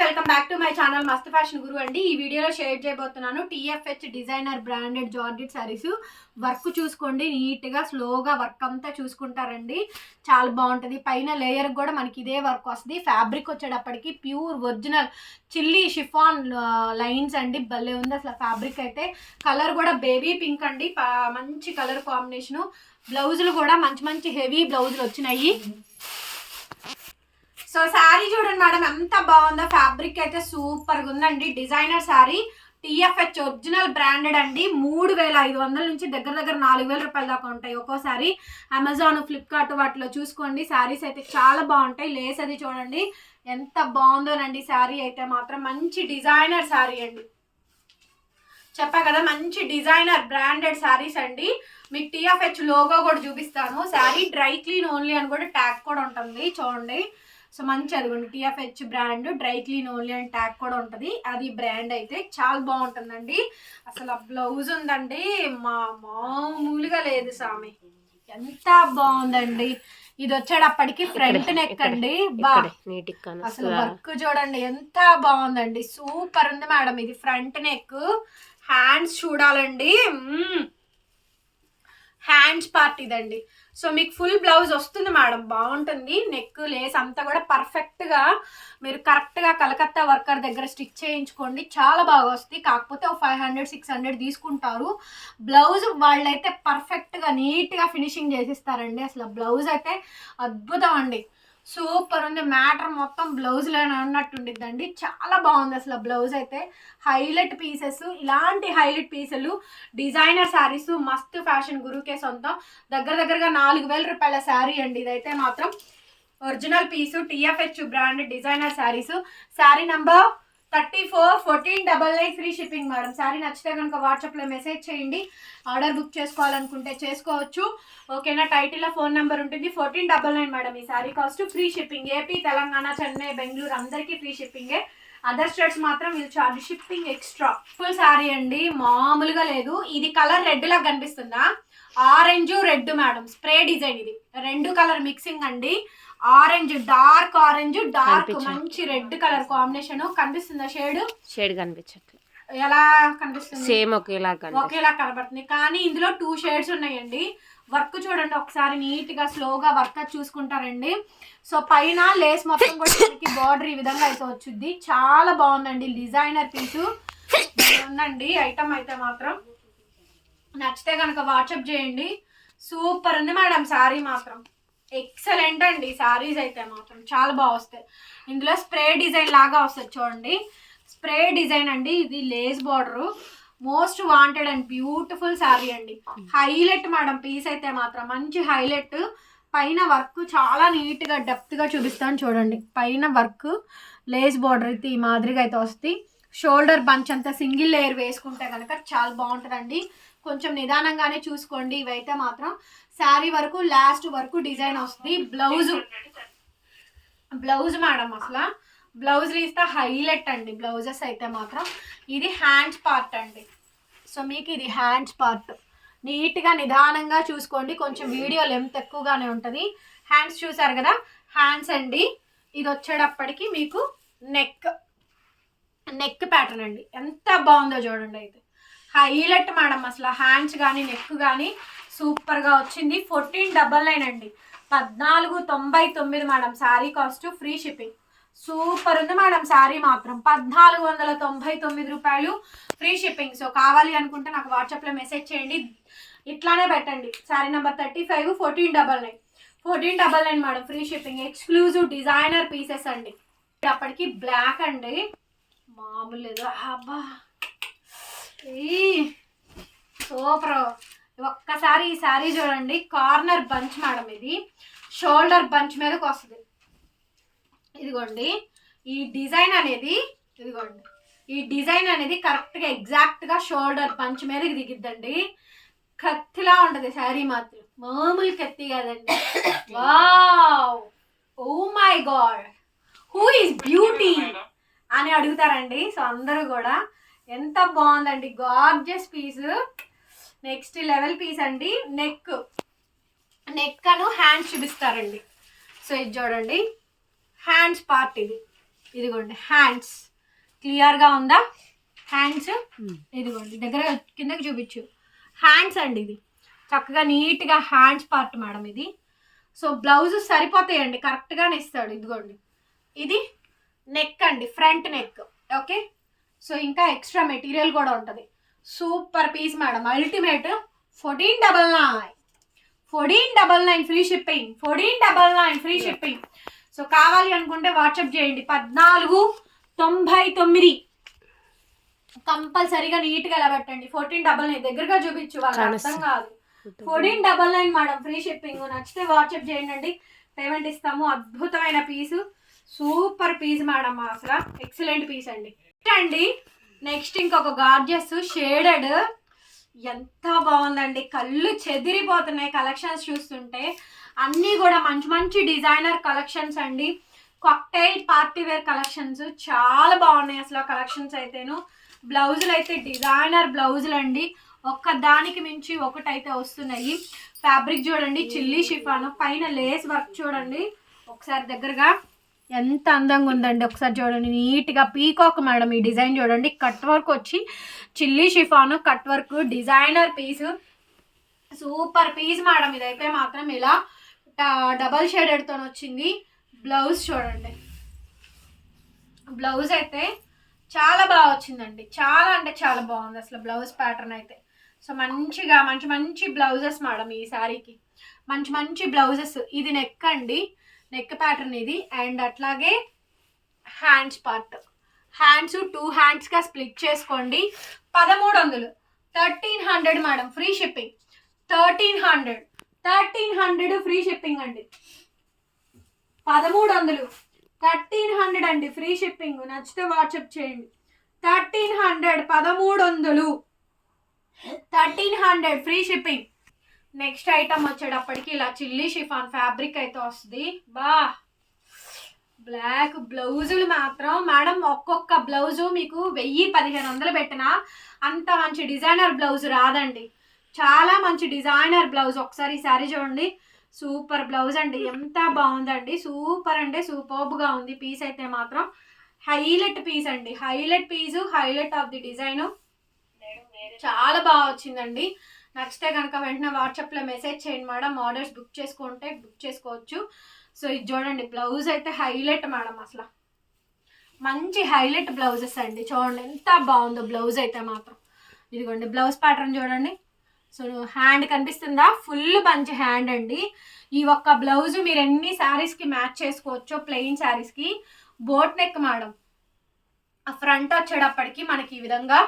Welcome back to my channel Mast fashion guru అండి. ఈ వీడియోలో షేర్ చేయబోతున్నాను TFH designer branded georgette saris work చూసుకోండి నీట్గా స్లోగా వర్క్ అంతా చూసుకుంటారండి. చాలా బాగుంటుంది. పైన లేయర్ కూడా మనకి ఇదే వర్క్ వస్తుంది. ఫ్యాబ్రిక్ వచ్చేటప్పటికి pure original chilly chiffon lines అండి. భలే ఉంది అసలు ఫ్యాబ్రిక్ అయితే. కలర్ కూడా బేబీ పింక్ అండి. మంచి కలర్ కాంబినేషను బ్లౌజులు కూడా మంచి మంచి హెవీ బ్లౌజులు వచ్చినాయి. సో శారీ చూడండి మేడం ఎంత బాగుందో. ఫ్యాబ్రిక్ అయితే సూపర్గా ఉందండి. Designer sari. TFH original branded అండి. మూడు వేల ఐదు వందల నుంచి దగ్గర దగ్గర నాలుగు వేల రూపాయల దాకా ఉంటాయి ఒక్కోసారి అమెజాన్ ఫ్లిప్కార్ట్ వాటిలో చూసుకోండి. శారీస్ అయితే చాలా బాగుంటాయి. లేస్ అది చూడండి. ఎంత బాగుందోనండి శారీ అయితే మాత్రం. మంచి డిజైనర్ శారీ అండి. చెప్పా కదా మంచి డిజైనర్ బ్రాండెడ్ శారీస్ అండి. మీకు టీఎఫ్హెచ్ లోగో కూడా చూపిస్తాను. శారీ డ్రై క్లీన్ ఓన్లీ అని కూడా ట్యాగ్ కూడా ఉంటుంది. చూడండి. సో మంచి అదిగోండి TFH brand dry clean only అని ట్యాగ్ కూడా ఉంటుంది. అది బ్రాండ్ అయితే చాలా బాగుంటుందండి. అసలు ఆ బ్లౌజ్ ఉందండి. మా మామూలుగా లేదు సామి. ఎంత బాగుందండి. ఇది వచ్చేటప్పటికి ఫ్రంట్ నెక్ అండి బా. అసలు వర్క్ చూడండి ఎంత బాగుందండి. సూపర్ ఉంది మేడం. ఇది ఫ్రంట్ నెక్. హ్యాండ్స్ చూడాలండి. హ్యాండ్స్ పార్ట్ ఇదండి సో మీకు ఫుల్ బ్లౌజ్ వస్తుంది మేడం. బాగుంటుంది. నెక్ లేస్ అంతా కూడా పర్ఫెక్ట్గా మీరు కరెక్ట్గా కలకత్తా వర్కర్ దగ్గర స్టిచ్ చేయించుకోండి. చాలా బాగా వస్తుంది. కాకపోతే ఒక ఫైవ్ హండ్రెడ్ సిక్స్ హండ్రెడ్ తీసుకుంటారు. బ్లౌజ్ వాళ్ళైతే పర్ఫెక్ట్గా నీట్గా ఫినిషింగ్ చేసిస్తారండి. అసలు బ్లౌజ్ అయితే అద్భుతం అండి. సూపర్ ఉంది. మ్యాటర్ మొత్తం బ్లౌజ్లో ఉన్నట్టుండిద్దండి చాలా బాగుంది అసలు బ్లౌజ్ అయితే. హైలైట్ పీసెస్ ఇలాంటి హైలైట్ పీసులు డిజైనర్ శారీస్ మస్తు ఫ్యాషన్ గురుకే సొంతం. దగ్గర దగ్గరగా నాలుగు వేల రూపాయల శారీ అండి. ఇదైతే మాత్రం original piece TFH brand designer saris sari number thirty four fourteen double nine free shipping madam. Sari నచ్చితే కనుక వాట్సాప్లో మెసేజ్ చేయండి. ఆర్డర్ బుక్ చేసుకోవాలనుకుంటే చేసుకోవచ్చు. ఓకేనా? టైటిల్లో ఫోన్ నెంబర్ ఉంటుంది. ఫోర్టీన్ డబల్ నైన్ మేడం ఈ sari cost. Free shipping. AP Telangana Chennai Bengaluru అందరికీ ఫ్రీ షిప్పింగే. అదర్ స్టేట్స్ మాత్రం వీళ్ళు charge shipping extra. Full sari అండి. మామూలుగా లేదు. ఇది కలర్ రెడ్ లాగా కనిపిస్తుందా? Orange red madam. Spray design ఇది. రెండు కలర్ మిక్సింగ్ అండి. Orange dark orange dark. మంచి రెడ్ కలర్ కాంబినేషన్. కనిపిస్తుందా షేడ్? షేడ్ కనిపించట్లేదు ఎలా కనిపిస్తుంది? సేమ్ ఒకేలా ఒకేలా కనబడుతుంది. కానీ ఇందులో టూ షేడ్స్ ఉన్నాయండి. వర్క్ చూడండి ఒకసారి నీట్గా స్లోగా వర్క్ చూసుకుంటారండి. సో పైన లేస్ మొత్తం కూడా మనకి బార్డర్ ఈ విధంగా అయితే వచ్చింది. చాలా బాగుందండి డిజైనర్ పీసు. ఉందండి ఐటమ్ అయితే మాత్రం. నచ్చితే కనుక వాట్సాప్ చేయండి. సూపర్ ఉంది మేడం శారీ మాత్రం. ఎక్సలెంట్ అండి. శారీస్ అయితే మాత్రం చాలా బాగా వస్తాయి. ఇందులో స్ప్రే డిజైన్ లాగా వస్తుంది చూడండి. స్ప్రే డిజైన్ అండి. ఇది lace border most wanted and beautiful sari అండి. హైలైట్ మేడం పీస్ అయితే మాత్రం మంచి హైలైట్ పైన వర్క్ చాలా నీట్గా డెప్త్గా చూపిస్తాను చూడండి. పైన వర్క్ లేస్ బార్డర్ అయితే ఈ మాదిరిగా అయితే వస్తుంది షోల్డర్ బంచ్ అంతా సింగిల్ లేయర్ వేసుకుంటే కనుక చాలా బాగుంటుందండి. కొంచెం నిదానంగానే చూసుకోండి. ఇవైతే మాత్రం శారీ వరకు లాస్ట్ వరకు డిజైన్ వస్తుంది. బ్లౌజ్. బ్లౌజ్ మేడం అసలు. బ్లౌజ్ ఇస్తే హైలైట్ అండి. బ్లౌజెస్ అయితే మాత్రం. ఇది హ్యాండ్స్ పార్ట్ అండి. సో మీకు ఇది హ్యాండ్స్ పార్ట్. నీట్గా నిదానంగా చూసుకోండి. కొంచెం వీడియో లెంత్ ఎక్కువగానే ఉంటుంది. హ్యాండ్స్ చూసారు కదా? హ్యాండ్స్ అండి. ఇది వచ్చేటప్పటికి మీకు నెక్. నెక్ ప్యాటర్న్ అండి. ఎంత బాగుందో చూడండి అయితే. హైలైట్ మేడం అసలు. హ్యాండ్స్ కానీ నెక్ కానీ సూపర్గా వచ్చింది. ఫోర్టీన్ డబల్ నైన్ అండి. పద్నాలుగు తొంభై తొమ్మిది madam. Sari cost free shipping. Super ఉంది మేడం శారీ మాత్రం. పద్నాలుగు వందల తొంభై తొమ్మిది రూపాయలు ఫ్రీ షిప్పింగ్. సో కావాలి అనుకుంటే నాకు వాట్సాప్లో మెసేజ్ చేయండి. ఇట్లానే పెట్టండి. Sari number thirty five fourteen double nine. Fourteen double nine madam free shipping. Exclusive designer pieces అండి. అప్పటికి బ్లాక్ అండి. మామూలు లేదు? అబ్బా. ఈ సూపర్. ఒక్కసారి ఈ శారీ చూడండి. కార్నర్ బంచ్ మేడం ఇది. షోల్డర్ బంచ్ మీదకి వస్తుంది. ఇదిగోండి. ఈ డిజైన్ అనేది ఇదిగోండి. ఈ డిజైన్ అనేది కరెక్ట్గా ఎగ్జాక్ట్గా షోల్డర్ పంచ్ మీదకి దిగిద్దండి. కత్తిలా ఉంటుంది శారీ మాత్రం. మామూలు కత్తి కాదండి. Wow! Oh my god! Who is beauty? అని అడుగుతారండి. సో అందరూ కూడా ఎంత బాగుందండి. Gorgeous piece. Next level piece అండి నెక్. నెక్ అను హ్యాండ్స్ చూపిస్తారండి. సో ఇది చూడండి. హ్యాండ్స్ పార్ట్ ఇది. ఇదిగోండి హ్యాండ్స్. క్లియర్గా ఉందా? హ్యాండ్స్. ఇదిగోండి దగ్గర కిందకి చూపించు. హ్యాండ్స్ అండి ఇది. చక్కగా నీట్గా హ్యాండ్స్ పార్ట్ మేడం ఇది. సో బ్లౌజ్ సరిపోతాయండి కరెక్ట్గానే ఇస్తాడు. ఇదిగోండి. ఇది నెక్ అండి ఫ్రంట్ నెక్. ఓకే? సో ఇంకా ఎక్స్ట్రా మెటీరియల్ కూడా ఉంటుంది. Super piece madam ultimate fourteen double nine fourteen double nine free shipping fourteen double nine free shipping so కావాలి అనుకుంటే వాట్సాప్ చేయండి. పద్నాలుగు తొంభై తొమ్మిది. కంపల్సరీగా నీట్గా ఇలా పెట్టండి ఫోర్టీన్ డబల్ నైన్ దగ్గరగా చూపించు వాళ్ళకి అర్థం. కాదు. Fourteen double nine madam free shipping నచ్చితే వాట్సాప్ చేయండి పేమెంట్ ఇస్తాము. అద్భుతమైన పీసు సూపర్ పీస్ మేడం అసలు ఎక్సలెంట్ పీస్ అండి. అండి నెక్స్ట్ ఇంకొక గార్జెస్ షేడెడ్. ఎంత బాగుందండి. కళ్ళు చెదిరిపోతున్నాయి కలెక్షన్స్ చూస్తుంటే. అన్నీ కూడా మంచి మంచి డిజైనర్ కలెక్షన్స్ అండి. కాక్టైల్ పార్టీ వేర్ కలెక్షన్స్ చాలా బాగున్నాయి అసలు కలెక్షన్స్ అయితేను. బ్లౌజులు అయితే డిజైనర్ బ్లౌజులు అండి. ఒక్క దానికి మించి ఒకటైతే వస్తున్నాయి. ఫ్యాబ్రిక్ చూడండి చిల్లీ షిఫాను. పైన లేస్ వర్క్ చూడండి. ఒకసారి దగ్గరగా. ఎంత అందంగా ఉందండి. ఒకసారి చూడండి. నీట్గా పీకాక్ మేడం ఈ డిజైన్ చూడండి. కట్ వర్క్ వచ్చి chilly chiffon cut work designer piece. Super piece madam. ఇదైతే మాత్రం ఇలా డబల్ షేడెడ్తో వచ్చింది. బ్లౌజ్ చూడండి. బ్లౌజ్ అయితే చాలా బాగా వచ్చిందండి. చాలా అంటే చాలా బాగుంది అసలు బ్లౌజ్ ప్యాటర్న్ అయితే. సో మంచిగా మంచి మంచి బ్లౌజెస్ మేడం ఈ శారీకి మంచి మంచి బ్లౌజెస్. ఇది నెక్ అండి. నెక్ ప్యాటర్న్ ఇది. అండ్ అట్లాగే హ్యాండ్స్ పార్ట్ హ్యాండ్స్ టూ హ్యాండ్స్గా స్ప్లిట్ చేసుకోండి. పదమూడు వందలు thirteen hundred madam free shipping thirteen hundred thirteen hundred free shipping అండి. పదమూడు వందలు థర్టీన్ హండ్రెడ్ అండి ఫ్రీ షిప్పింగ్ నచ్చితే వాట్సాప్ చేయండి. థర్టీన్ హండ్రెడ్ పదమూడు వందలు thirteen hundred free shipping next item వచ్చేటప్పటికి ఇలా చిల్లీ షిఫాన్ ఫ్యాబ్రిక్ అయితే వస్తుంది. బా! బ్లాక్ బ్లౌజులు మాత్రం మేడం ఒక్కొక్క బ్లౌజు మీకు వెయ్యి పదిహేను వందలు పెట్టినా అంత మంచి డిజైనర్ బ్లౌజ్ రాదండి. చాలా మంచి డిజైనర్ బ్లౌజ్. ఒకసారి ఈ చూడండి. సూపర్ బ్లౌజ్ అండి. ఎంత బాగుందండి. సూపర్ అంటే సూపర్బ్గా ఉంది. పీస్ అయితే మాత్రం హైలైట్ పీస్ అండి. Highlight piece highlight of the design. చాలా బాగా వచ్చిందండి. నచ్చితే కనుక వెంటనే వాట్సాప్లో మెసేజ్ చేయండి మేడం. ఆర్డర్స్ బుక్ చేసుకుంటే బుక్ చేసుకోవచ్చు. సో ఇది చూడండి బ్లౌజ్ అయితే హైలైట్ మేడం అసలు. మంచి హైలైట్ బ్లౌజెస్ అండి. చూడండి ఎంత బాగుందో బ్లౌజ్ అయితే మాత్రం. ఇదిగోండి బ్లౌజ్ ప్యాటర్న్ చూడండి. సో హ్యాండ్ కనిపిస్తుందా? ఫుల్ మంచి హ్యాండ్ అండి. ఈ ఒక్క బ్లౌజ్ మీరు ఎన్ని శారీస్కి మ్యాచ్ చేసుకోవచ్చో ప్లెయిన్ శారీస్కి. Boat neck madam. ఆ ఫ్రంట్ వచ్చేటప్పటికి మనకి ఈ విధంగా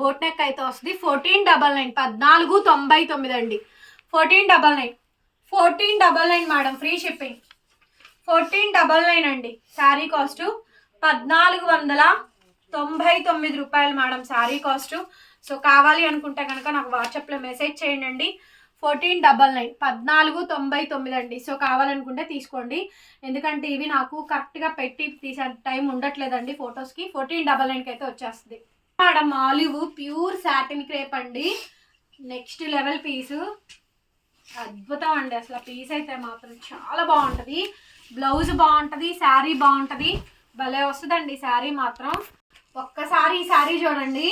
బోట్ నెక్ అయితే వస్తుంది. ఫోర్టీన్ డబల్ నైన్ పద్నాలుగు తొంభై తొమ్మిది అండి. Fourteen double nine. Fourteen double nine madam free shipping. Fourteen double nine అండి శారీ కాస్టు. పద్నాలుగు వందల తొంభై తొమ్మిది రూపాయలు మేడం శారీ కాస్ట్. సో కావాలి అనుకుంటే కనుక నాకు వాట్సాప్లో మెసేజ్ చేయండి అండి. ఫోర్టీన్ డబల్ నైన్ పద్నాలుగు తొంభై తొమ్మిది అండి. సో కావాలనుకుంటే తీసుకోండి. ఎందుకంటే ఇవి నాకు కరెక్ట్గా పెట్టి తీసే టైం ఉండట్లేదండి ఫొటోస్కి. ఫోర్టీన్ డబల్ నైన్కి అయితే వచ్చేస్తుంది. Madam olive pure satin crepe అండి. నెక్స్ట్ లెవెల్ పీసు అద్భుతం అండి అసలు పీస్ అయితే మాత్రం చాలా బాగుంటుంది. బ్లౌజ్ బాగుంటుంది శారీ బాగుంటుంది. భలే వస్తుందండి శారీ మాత్రం. ఒక్కసారి ఈ శారీ చూడండి.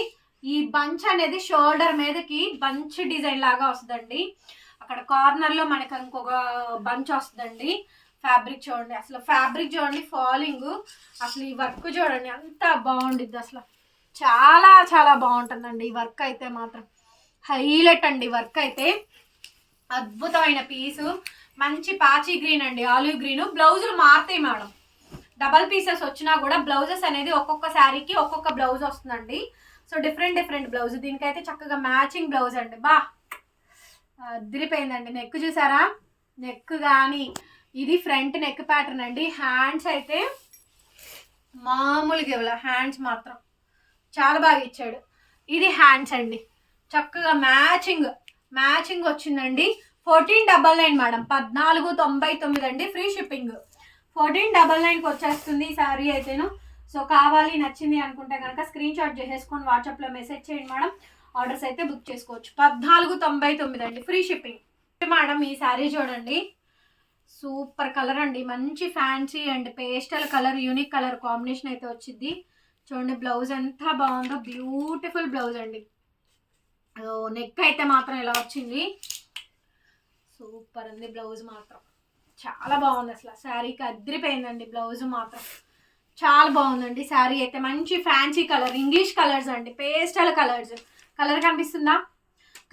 ఈ బంచ్ అనేది షోల్డర్ మీదకి బంచ్ డిజైన్ లాగా వస్తుందండి. అక్కడ కార్నర్లో మనకి ఇంకొక బంచ్ వస్తుందండి. ఫ్యాబ్రిక్ చూడండి. అసలు ఫ్యాబ్రిక్ చూడండి ఫాలింగ్ అసలు ఈ వర్క్ చూడండి అంత బాగుండిద్ది అసలు. చాలా చాలా బాగుంటుందండి. ఈ వర్క్ అయితే మాత్రం. హైలైట్ అండి వర్క్ అయితే. అద్భుతమైన పీసు. మంచి పాచి గ్రీన్ అండి ఆలివ్ గ్రీను. బ్లౌజులు మారుతాయి మేడం. డబల్ పీసెస్ వచ్చినా కూడా బ్లౌజెస్ అనేది ఒక్కొక్క శారీకి ఒక్కొక్క బ్లౌజ్ వస్తుందండి. So different different blouse. దీనికైతే చక్కగా మ్యాచింగ్ బ్లౌజ్ అండి. బా! అదిరిపోయిందండి. నెక్ చూసారా? నెక్ కానీ ఇది ఫ్రంట్ నెక్ ప్యాటర్న్ అండి. హ్యాండ్స్ అయితే మామూలుగా ఇవ్వాల. హ్యాండ్స్ మాత్రం. చాలా బాగా ఇచ్చాడు. ఇది హ్యాండ్స్ అండి. చక్కగా మ్యాచింగ్ మ్యాచింగ్ వచ్చిందండి. ఫోర్టీన్ డబల్ నైన్ మేడం పద్నాలుగు తొంభై తొమ్మిది అండి ఫ్రీ షిప్పింగ్ ఫోర్టీన్ డబల్ నైన్కి వచ్చేస్తుంది ఈ శారీ అయితేను. సో కావాలి నచ్చింది అనుకుంటే కనుక స్క్రీన్ షాట్ చేసేసుకొని వాట్సాప్లో మెసేజ్ చేయండి మేడం ఆర్డర్స్ అయితే బుక్ చేసుకోవచ్చు. పద్నాలుగు తొంభై తొమ్మిది అండి ఫ్రీ షిప్పింగ్ మేడం ఈ శారీ చూడండి. సూపర్ కలర్ అండి. మంచి fancy and pastel colour unique colour combination అయితే వచ్చింది చూడండి బ్లౌజ్ ఎంత బాగుందో బ్యూటిఫుల్ బ్లౌజ్ అండి. నెక్ అయితే మాత్రం ఇలా వచ్చింది. సూపర్ ఉంది బ్లౌజ్ మాత్రం. చాలా బాగుంది అసలు. శారీకి అద్రిపోయిందండి బ్లౌజ్ మాత్రం. చాలా బాగుందండి శారీ అయితే. మంచి ఫ్యాన్సీ కలర్ ఇంగ్లీష్ కలర్స్ అండి. పేస్టల్ కలర్స్ కలర్ కనిపిస్తుందా?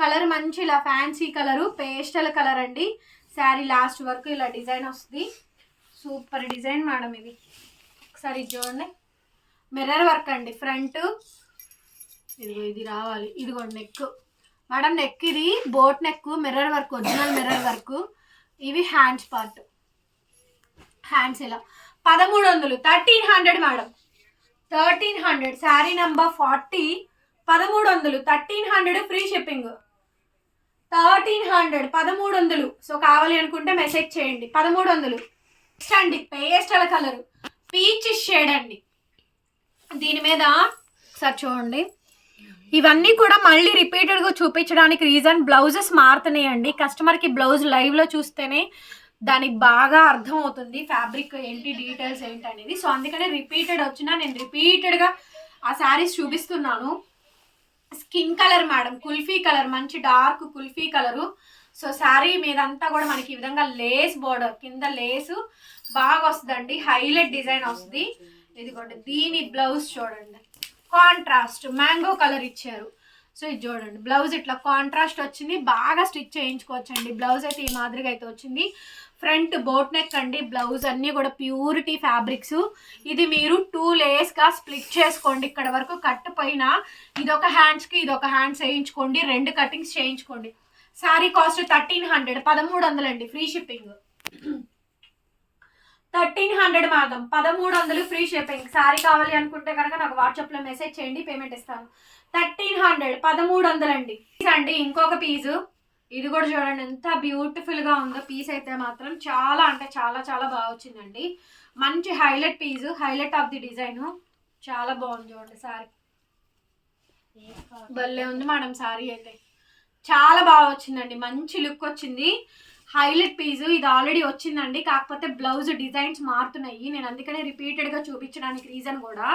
కలర్ మంచి ఇలా ఫ్యాన్సీ కలరు పేస్టల్ కలర్ అండి. శారీ లాస్ట్ వరకు ఇలా డిజైన్ వస్తుంది. సూపర్ డిజైన్ మేడం ఇది. ఒకసారి ఇది చూడండి. మిర్రర్ వర్క్ అండి ఫ్రంట్. ఇదిగో ఇది రావాలి. ఇదిగో నెక్. మేడం నెక్ ఇది boat neck mirror work original mirror work. ఇవి హ్యాండ్స్ పార్ట్. హ్యాండ్స్ ఇలా పదమూడు వందలు thirteen hundred madam. Thirteen hundred. Sari number forty. పదమూడు వందలు thirteen hundred free shipping. Thirteen hundred. పదమూడు వందలు సో కావాలి అనుకుంటే మెసేజ్ చేయండి. పదమూడు వందలు నెక్స్ట్ అండి పేస్టల్ కలర్. పీచ్ షేడ్ అండి. దీని మీద ఒకసారి చూడండి. ఇవన్నీ కూడా మళ్ళీ రిపీటెడ్గా చూపించడానికి రీజన్ బ్లౌజెస్ మారుతున్నాయండి. కస్టమర్కి బ్లౌజ్ లైవ్లో చూస్తేనే దానికి బాగా అర్థం అవుతుంది ఫ్యాబ్రిక్ ఏంటి డీటెయిల్స్ ఏంటి అనేది. సో అందుకనే రిపీటెడ్ వచ్చినా నేను రిపీటెడ్గా ఆ శారీస్ చూపిస్తున్నాను. Skin colour madam kulfi colour మంచి dark kulfi colour so sari మీదంతా కూడా మనకి ఈ విధంగా లేస్ బోర్డర్ కింద లేసు బాగా వస్తుందండి. హైలైట్ డిజైన్ వస్తుంది. ఇదిగోండి దీని బ్లౌజ్ చూడండి. కాంట్రాస్ట్ మ్యాంగో కలర్ ఇచ్చారు. సో ఇది చూడండి బ్లౌజ్ ఇట్లా కాంట్రాస్ట్ వచ్చింది. బాగా స్టిచ్ చేయించుకోవచ్చండి. బ్లౌజ్ అయితే ఈ మాదిరిగా అయితే వచ్చింది. ఫ్రంట్ బోట్ నెక్ అండి బ్లౌజ్ అన్నీ కూడా ప్యూరిటీ ఫ్యాబ్రిక్స్ ఇది మీరు టూ లేయర్స్గా స్ప్లిట్ చేసుకోండి. ఇక్కడ వరకు కట్ పైన ఇదొక హ్యాండ్స్కి ఇదొక హ్యాండ్స్ వేయించుకోండి. రెండు కటింగ్స్ చేయించుకోండి. శారీ కాస్ట్ థర్టీన్ హండ్రెడ్ పదమూడు వందలండి ఫ్రీ షిప్పింగ్ థర్టీన్ హండ్రెడ్ మాత్రం పదమూడు వందలు ఫ్రీ షిప్పింగ్. శారీ కావాలి అనుకుంటే కనుక నాకు వాట్సాప్లో మెసేజ్ చేయండి పేమెంట్ ఇస్తాను. థర్టీన్ హండ్రెడ్ పదమూడు వందలు పీస్ అండి ఇంకొక పీసు ఇది కూడా చూడండి ఎంత బ్యూటిఫుల్గా ఉందో. పీస్ అయితే మాత్రం చాలా అంటే చాలా చాలా బాగా వచ్చిందండి. మంచి highlight piece highlight of the design చాలా బాగుంది చూడండి సారీ. భలే ఉంది మేడం సారీ అయితే. చాలా బాగా వచ్చిందండి మంచి లుక్ వచ్చింది. Highlight piece. ఇది ఆల్రెడీ వచ్చిందండి. కాకపోతే బ్లౌజ్ డిజైన్స్ మారుతున్నాయి. నేను అందుకనే రిపీటెడ్గా చూపించడానికి రీజన్ కూడా.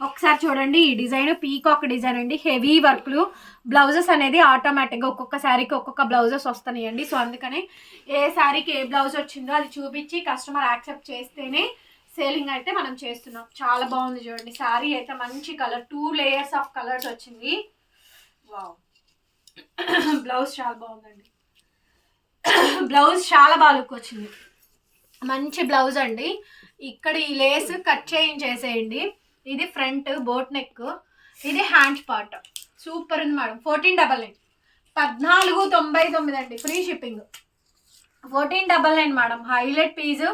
ఒకసారి చూడండి ఈ డిజైన్ పీకాక్ డిజైన్ అండి. హెవీ వర్క్లు బ్లౌజెస్ అనేది ఆటోమేటిక్గా ఒక్కొక్క శారీకి ఒక్కొక్క బ్లౌజెస్ వస్తున్నాయండి. సో అందుకనే ఏ శారీకి ఏ బ్లౌజ్ వచ్చిందో అది చూపించి కస్టమర్ యాక్సెప్ట్ చేస్తేనే సేలింగ్ అయితే మనం చేస్తున్నాం. చాలా బాగుంది చూడండి. శారీ అయితే మంచి colour two layers of colours వచ్చింది. వావ్ బ్లౌజ్ చాలా బాగుందండి. బ్లౌజ్ చాలా బాగా లుక్ వచ్చింది. మంచి బ్లౌజ్ అండి. ఇక్కడ ఈ లేస్ కట్ చేయించేసేయండి ఇది ఫ్రంట్ బోట్ నెక్ ఇది హ్యాండ్స్ పార్ట్. సూపర్ ఉంది మేడం. Fourteen double nine. పద్నాలుగు తొంభై తొమ్మిది అండి. Free shipping. Fourteen double nine madam. Highlight piece.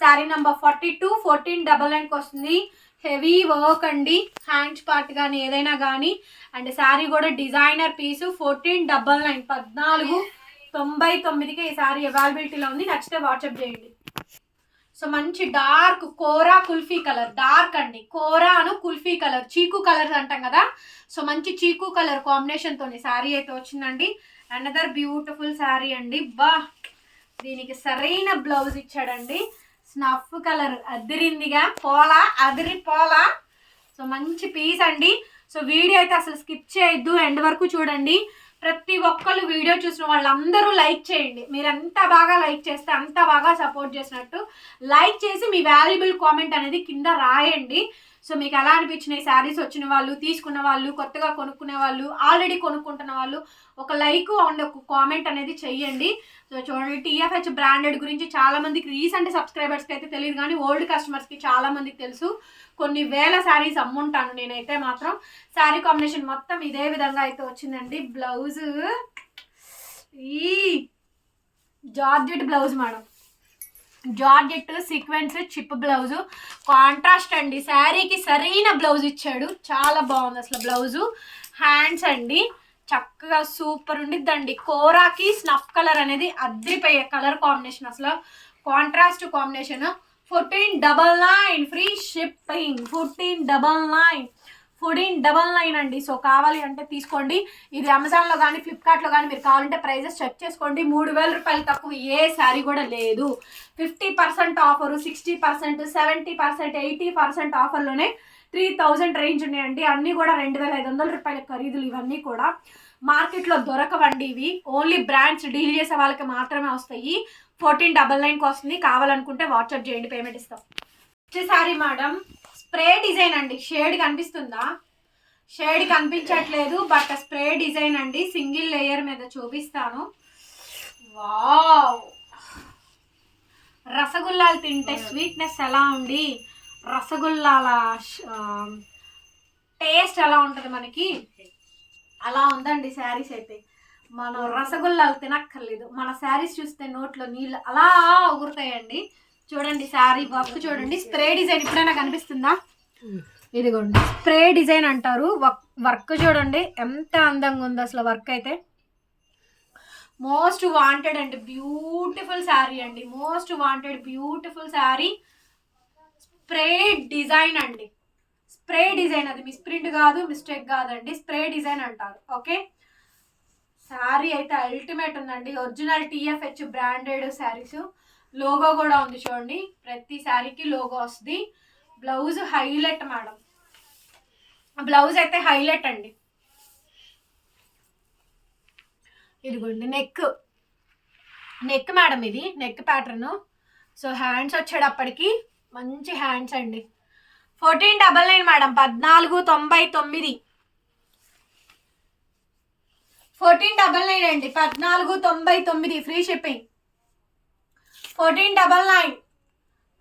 Sari number forty two. Fourteen double నైన్కి వస్తుంది. హెవీ వర్క్ అండి. హ్యాండ్స్ పార్ట్ కానీ ఏదైనా కానీ. అండ్ శారీ కూడా designer piece. Fourteen double nine. పద్నాలుగు తొంభై తొమ్మిదికి ఈ సారీ అవైలబిలిటీలో ఉంది. నచ్చితే వాట్సాప్ చేయండి. సో మంచి dark kora kulfi colour. Dark అండి. కోరా అను కుల్ఫీ కలర్. చీకు కలర్ అంటాం కదా. సో మంచి చీకు కలర్ కాంబినేషన్తో శారీ అయితే వచ్చిందండి. అనదర్ బ్యూటిఫుల్ శారీ అండి. బా! దీనికి సరైన బ్లౌజ్ ఇచ్చాడండి. Snuff colour. అదిరిందిగా. పోలా అదిరి పోలా. సో మంచి పీస్ అండి. సో వీడియో అయితే అసలు స్కిప్ చేయొద్దు. ఎండ్ వరకు చూడండి. ప్రతి ఒక్కళ్ళు వీడియో చూసిన వాళ్ళందరూ లైక్ చేయండి. మీరు ఎంత బాగా లైక్ చేస్తే అంత బాగా సపోర్ట్ చేసినట్టు లైక్ చేసి మీ వాల్యుబుల్ కామెంట్ అనేది కింద రాయండి. సో మీకు ఎలా అనిపించినాయి? శారీస్ వచ్చిన వాళ్ళు తీసుకున్న వాళ్ళు కొత్తగా కొనుక్కునే వాళ్ళు ఆల్రెడీ కొనుక్కుంటున్న వాళ్ళు ఒక లైక్ అండ్ ఒక కామెంట్ అనేది చెయ్యండి. సో చూడండి టీఎఫ్హెచ్ బ్రాండెడ్ గురించి చాలా మందికి రీసెంట్ సబ్స్క్రైబర్స్కి అయితే తెలియదు కానీ ఓల్డ్ కస్టమర్స్కి చాలా మందికి తెలుసు. కొన్ని వేల శారీస్ అమ్ముంటాను నేనైతే మాత్రం. శారీ కాంబినేషన్ మొత్తం ఇదే విధంగా అయితే వచ్చిందండి. బ్లౌజ్ ఈ georgette blouse madam georgette sequence chip blouse. Contrast అండి శారీకి సరైన బ్లౌజ్ ఇచ్చాడు. చాలా బాగుంది అసలు బ్లౌజు. హ్యాండ్స్ అండి చక్కగా సూపర్ ఉండిద్దండి. కోరాకి స్నఫ్ కలర్ అనేది అద్రిపోయే కలర్ కాంబినేషన్ అసలు. Contrast combination. Fourteen double nine free shipping. Fourteen double nine. Fourteen double nine అండి. సో కావాలి అంటే తీసుకోండి. ఇది అమెజాన్లో కానీ ఫ్లిప్కార్ట్లో కానీ మీరు కావాలంటే ప్రైజెస్ చెక్ చేసుకోండి. మూడు వేల రూపాయలు తక్కువ ఏ శారీ కూడా లేదు. Fifty percent offer sixty percent seventy percent eighty percent ఆఫర్లోనే three thousand range ఉన్నాయండి. అన్నీ కూడా రెండు వేల ఐదు వందల రూపాయల ఖరీదులు ఇవన్నీ కూడా మార్కెట్లో దొరకవండి ఇవి. ఓన్లీ బ్రాండ్స్ డీల్ చేసే వాళ్ళకి మాత్రమే వస్తాయి. ఫోర్టీన్ డబల్ నైన్కి వస్తుంది. కావాలనుకుంటే వాట్సాప్ చేయండి పేమెంట్ ఇస్తాం. వచ్చేసారి మేడం. స్ప్రే డిజైన్ అండి. షేడ్ కనిపిస్తుందా? షేడ్ కనిపించట్లేదు బట్ స్ప్రే డిజైన్ అండి. సింగిల్ లేయర్ మీద చూపిస్తాను. వావ్! రసగుల్లాలు తింటే స్వీట్నెస్ ఎలా ఉండి రసగుల్లాల టేస్ట్ ఎలా ఉంటుంది మనకి? అలా ఉందండి శారీస్ అయితే. మనం రసగుల్లాలు తినక్కర్లేదు. మన శారీస్ చూస్తే నోట్లో నీళ్ళు అలా ఉగురుతాయండి. చూడండి సారీ వర్క్ చూడండి. స్ప్రే డిజైన్ ఇప్పుడైనా కనిపిస్తుందా? ఇదిగోండి. స్ప్రే డిజైన్ అంటారు. వర్క్ చూడండి. ఎంత అందంగా ఉంది అసలు వర్క్ అయితే. మోస్ట్ వాంటెడ్ అండి. బ్యూటిఫుల్ శారీ అండి. Most wanted beautiful sari spray design అండి. స్ప్రే డిజైన్ అది. మిస్ప్రింట్ కాదు మిస్టేక్ కాదండి. స్ప్రే డిజైన్ అంటారు. ఓకే శారీ అయితే అల్టిమేట్ ఉందండి. Original TFH branded saris logo కూడా ఉంది చూడండి. ప్రతి శారీకి లోగో వస్తుంది. Blouse highlight madam. బ్లౌజ్ అయితే హైలైట్ అండి. ఇదిగోండి నెక్. నెక్ మేడం ఇది నెక్ ప్యాటర్న్. సో హ్యాండ్స్ వచ్చేటప్పటికి మంచి హ్యాండ్స్ అండి. ఫోర్టీన్ డబల్ నైన్ మేడం పద్నాలుగు తొంభై తొమ్మిది. ఫోర్టీన్ డబల్ నైన్ అండి పద్నాలుగు తొంభై తొమ్మిది free shipping. Fourteen double nine.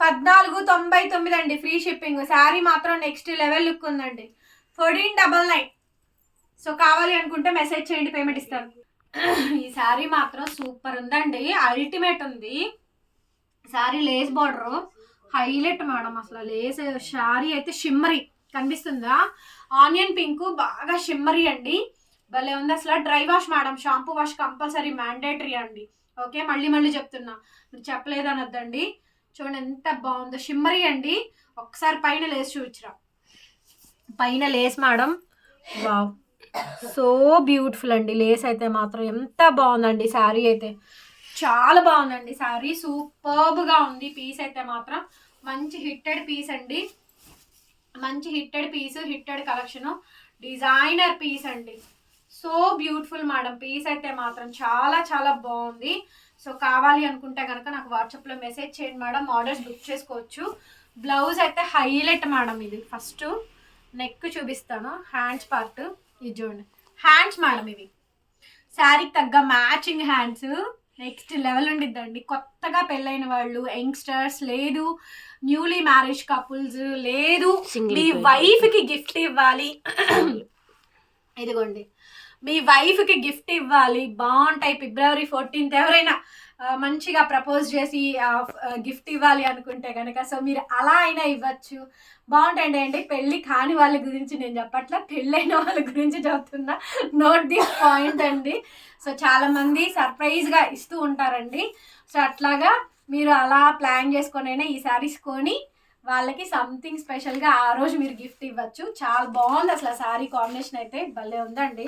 పద్నాలుగు తొంభై తొమ్మిది అండి ఫ్రీ షిప్పింగ్. శారీ మాత్రం నెక్స్ట్ లెవెల్ లుక్ ఉందండి. Fourteen double nine. సో కావాలి అనుకుంటే మెసేజ్ చేయండి పేమెంట్ ఇస్తాను. ఈ శారీ మాత్రం సూపర్ ఉందండి అల్టిమేట్ ఉంది. Sari lace border highlight madam అసలు లేస్ శారీ అయితే షిమ్మరీ. కనిపిస్తుందా? ఆనియన్ పింక్ బాగా షిమ్మరీ అండి. భలే ఉంది అసలు. Dry wash madam shampoo wash compulsory mandatory అండి. ఓకే మళ్ళీ మళ్ళీ చెప్తున్నా. మీరు చెప్పలేదు అనొద్దండి. చూడండి ఎంత బాగుందో. షిమ్మరీ అండి. ఒకసారి పైన లేస్ చూపించరా. పైన lace madam. Wow. So beautiful అండి. లేస్ అయితే మాత్రం ఎంత బాగుందండి శారీ అయితే. చాలా బాగుందండి శారీ. సూపర్బ్గా ఉంది పీస్ అయితే మాత్రం. మంచి హిట్టెడ్ పీస్ అండి. మంచి hitted piece hitted collection. Designer piece అండి. So beautiful madam. పీస్ అయితే మాత్రం చాలా చాలా బాగుంది. సో కావాలి అనుకుంటే కనుక నాకు వాట్సాప్లో మెసేజ్ చేయండి మేడం. ఆర్డర్స్ బుక్ చేసుకోవచ్చు. బ్లౌజ్ అయితే హైలైట్ మేడం ఇది. ఫస్ట్ నెక్ చూపిస్తాను. హ్యాండ్స్ పార్ట్ ఇది చూడండి. హ్యాండ్స్ మేడం ఇవి. శారీకి తగ్గ మ్యాచింగ్ హ్యాండ్స్ నెక్స్ట్ లెవెల్ ఉండిద్దండి. కొత్తగా పెళ్ళైన వాళ్ళు యంగ్స్టర్స్ లేదు న్యూలీ మ్యారేజ్ కపుల్స్ లేదు. మీ pair. వైఫ్కి గిఫ్ట్ ఇవ్వాలి. ఇదిగోండి. మీ వైఫ్కి గిఫ్ట్ ఇవ్వాలి. బాగుంటాయి ఫిబ్రవరి ఫోర్టీన్త్ ఎవరైనా మంచిగా ప్రపోజ్ చేసి గిఫ్ట్ ఇవ్వాలి అనుకుంటే కనుక సో మీరు అలా అయినా ఇవ్వచ్చు. బాగుంటాయండి అండి పెళ్ళి కాని వాళ్ళ గురించి నేను చెప్పట్లా పెళ్ళైన వాళ్ళ గురించి చెప్తున్నా. నోట్ ది పాయింట్ అండి. సో చాలామంది సర్ప్రైజ్గా ఇస్తూ ఉంటారండి. సో అట్లాగా మీరు అలా ప్లాన్ చేసుకొనైనా ఈ శారీస్ కొని వాళ్ళకి సంథింగ్ స్పెషల్గా ఆ రోజు మీరు గిఫ్ట్ ఇవ్వచ్చు. చాలా బాగుంది అసలు శారీ కాంబినేషన్ అయితే. భలే ఉందండి.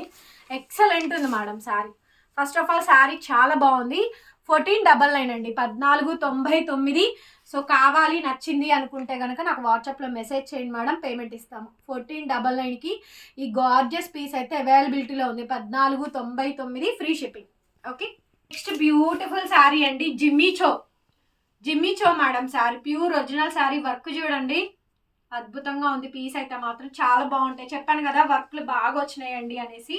ఎక్సలెంట్ ఉంది madam sari first of all sari చాలా బాగుంది. ఫోర్టీన్ డబల్ నైన్ అండి. పద్నాలుగు తొంభై తొమ్మిది. సో కావాలి నచ్చింది అనుకుంటే కనుక నాకు వాట్సాప్లో మెసేజ్ చేయండి మేడం పేమెంట్ ఇస్తాము. ఫోర్టీన్ డబల్ నైన్కి ఈ గార్జియస్ పీస్ అయితే అవైలబిలిటీలో ఉంది. పద్నాలుగు తొంభై తొమ్మిది free shipping okay next beautiful sari అండి. Jimmy Choo Jimmy madam sari pure original sari work చూడండి. అద్భుతంగా ఉంది. పీస్ అయితే మాత్రం చాలా బాగుంటాయి. చెప్పాను కదా వర్క్లు బాగా వచ్చినాయండి అనేసి.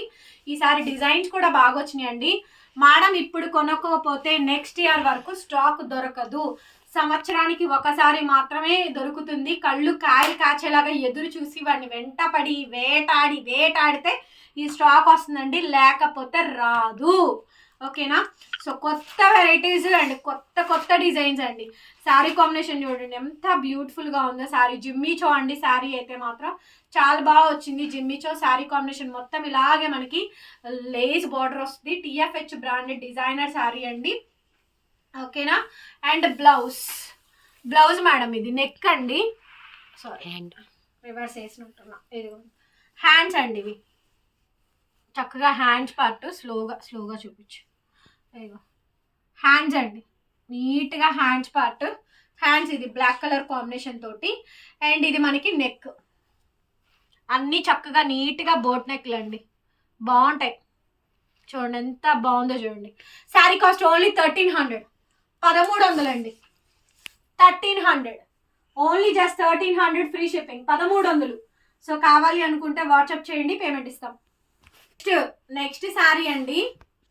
ఈసారి డిజైన్స్ కూడా బాగా వచ్చినాయండి. మేడం ఇప్పుడు కొనుక్కోకపోతే నెక్స్ట్ ఇయర్ వరకు స్టాక్ దొరకదు. సంవత్సరానికి ఒకసారి మాత్రమే దొరుకుతుంది. కళ్ళు కాయలు కాచేలాగా ఎదురు చూసి వాడిని వెంటపడి వేటాడి వేటాడితే ఈ స్టాక్ వస్తుందండి. లేకపోతే రాదు. ఓకేనా? సో కొత్త వెరైటీస్ అండి కొత్త కొత్త డిజైన్స్ అండి. శారీ కాంబినేషన్ చూడండి ఎంత బ్యూటిఫుల్గా ఉందో. శారీ జిమ్మీ చో అండి శారీ అయితే మాత్రం చాలా బాగా వచ్చింది. జిమ్మీ చో శారీ కాంబినేషన్ మొత్తం ఇలాగే మనకి లేస్ బార్డర్ వస్తుంది. టిఎఫ్హెచ్ బ్రాండెడ్ డిజైనర్ శారీ అండి. ఓకేనా? అండ్ బ్లౌజ్ బ్లౌజ్ మేడం ఇది నెక్ అండి. సారీ హ్యాండ్ రివర్స్ వేసినట్టున్నా. హ్యాండ్స్ అండి ఇవి. చక్కగా హ్యాండ్స్ పార్ట్ స్లోగా స్లోగా చూపించు. హ్యాండ్స్ అండి. నీట్గా హ్యాండ్స్ పార్ట్ హ్యాండ్స్ ఇది బ్లాక్ కలర్ కాంబినేషన్ తోటి. అండ్ ఇది మనకి నెక్ అన్నీ చక్కగా నీట్గా బోట్ నెక్లు అండి. బాగుంటాయి. చూడండి ఎంత బాగుందో చూడండి. Sari cost only thirteen hundred పదమూడు వందలు అండి. Thirteen hundred only just thirteen hundred free shipping పదమూడు వందలు సో కావాలి అనుకుంటే వాట్సాప్ చేయండి పేమెంట్ ఇస్తాం. నెక్స్ట్ నెక్స్ట్ శారీ అండి.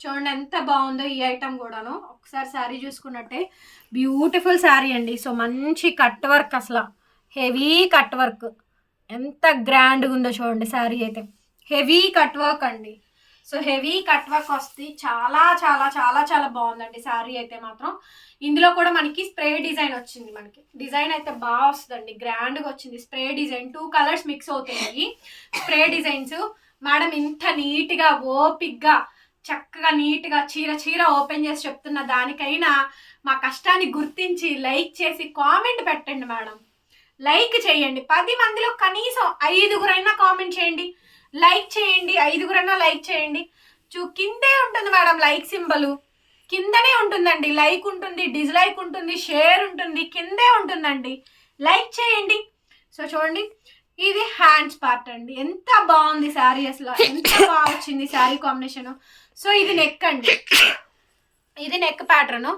చూడండి ఎంత బాగుందో ఈ ఐటమ్ కూడాను. ఒకసారి శారీ చూసుకున్నట్టే. బ్యూటిఫుల్ శారీ అండి. సో మంచి కట్ వర్క్ అసలు. హెవీ కట్ వర్క్ ఎంత గ్రాండ్గా ఉందో చూడండి శారీ అయితే. హెవీ కట్ వర్క్ అండి. సో హెవీ కట్ వర్క్ వస్తుంది చాలా చాలా చాలా చాలా బాగుందండి శారీ అయితే మాత్రం. ఇందులో కూడా మనకి స్ప్రే డిజైన్ వచ్చింది మనకి. డిజైన్ అయితే బాగా వస్తుందండి. గ్రాండ్గా వచ్చింది. Spray design two colours mix అవుతాయి. స్ప్రే డిజైన్స్ మేడం ఇంత నీట్గా ఓపిక్గా చక్కగా నీట్గా చీర చీర ఓపెన్ చేసి చెప్తున్న దానికైనా మా కష్టాన్ని గుర్తించి లైక్ చేసి కామెంట్ పెట్టండి మేడం. లైక్ చేయండి. పది మందిలో కనీసం ఐదుగురైనా కామెంట్ చేయండి. లైక్ చేయండి. ఐదుగురైనా లైక్ చేయండి. చూ కిందే ఉంటుంది మేడం లైక్ సింబల్. కిందనే ఉంటుందండి. లైక్ ఉంటుంది డిస్లైక్ ఉంటుంది షేర్ ఉంటుంది కిందే ఉంటుందండి. లైక్ చేయండి. సో చూడండి. ఇది హ్యాండ్స్ పార్ట్ అండి. ఎంత బాగుంది శారీ అసలు. ఎంత బాగా వచ్చింది శారీ కాంబినేషన్. సో ఇది నెక్ అండి. ఇది neck pattern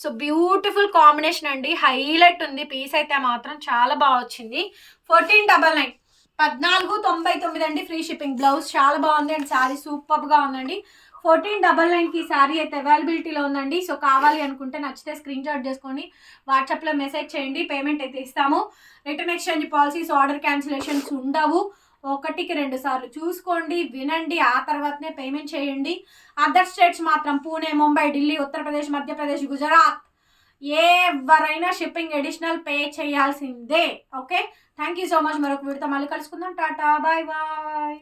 so beautiful combination అండి. హైలైట్ ఉంది. పీస్ అయితే మాత్రం చాలా బాగా వచ్చింది. ఫోర్టీన్ డబల్ నైన్ పద్నాలుగు తొంభై తొమ్మిది అండి ఫ్రీ షిప్పింగ్ బ్లౌజ్ చాలా బాగుంది అండ్ శారీ సూపర్గా ఉందండి. ఫోర్టీన్ డబల్ నైన్కి శారీ అయితే అవైలబిలిటీలో ఉందండి. సో కావాలి అనుకుంటే నచ్చితే స్క్రీన్ షాట్ చేసుకొని వాట్సాప్లో మెసేజ్ చేయండి. పేమెంట్ అయితే ఇస్తాము. Return exchange policies order cancellations ఉండవు. ఒకటికి రెండు సార్లు చూసుకోండి వినండి ఆ తర్వాతనే పేమెంట్ చేయండి. అదర్ స్టేట్స్ మాత్రం పూణే ముంబై ఢిల్లీ ఉత్తరప్రదేశ్ మధ్యప్రదేశ్ గుజరాత్ ఎవరైనా షిప్పింగ్ అడిషనల్ పే చేయాల్సిందే. Okay thank you so much మరొక వీడితో మళ్ళీ కలుసుకుందాం. Tata bye bye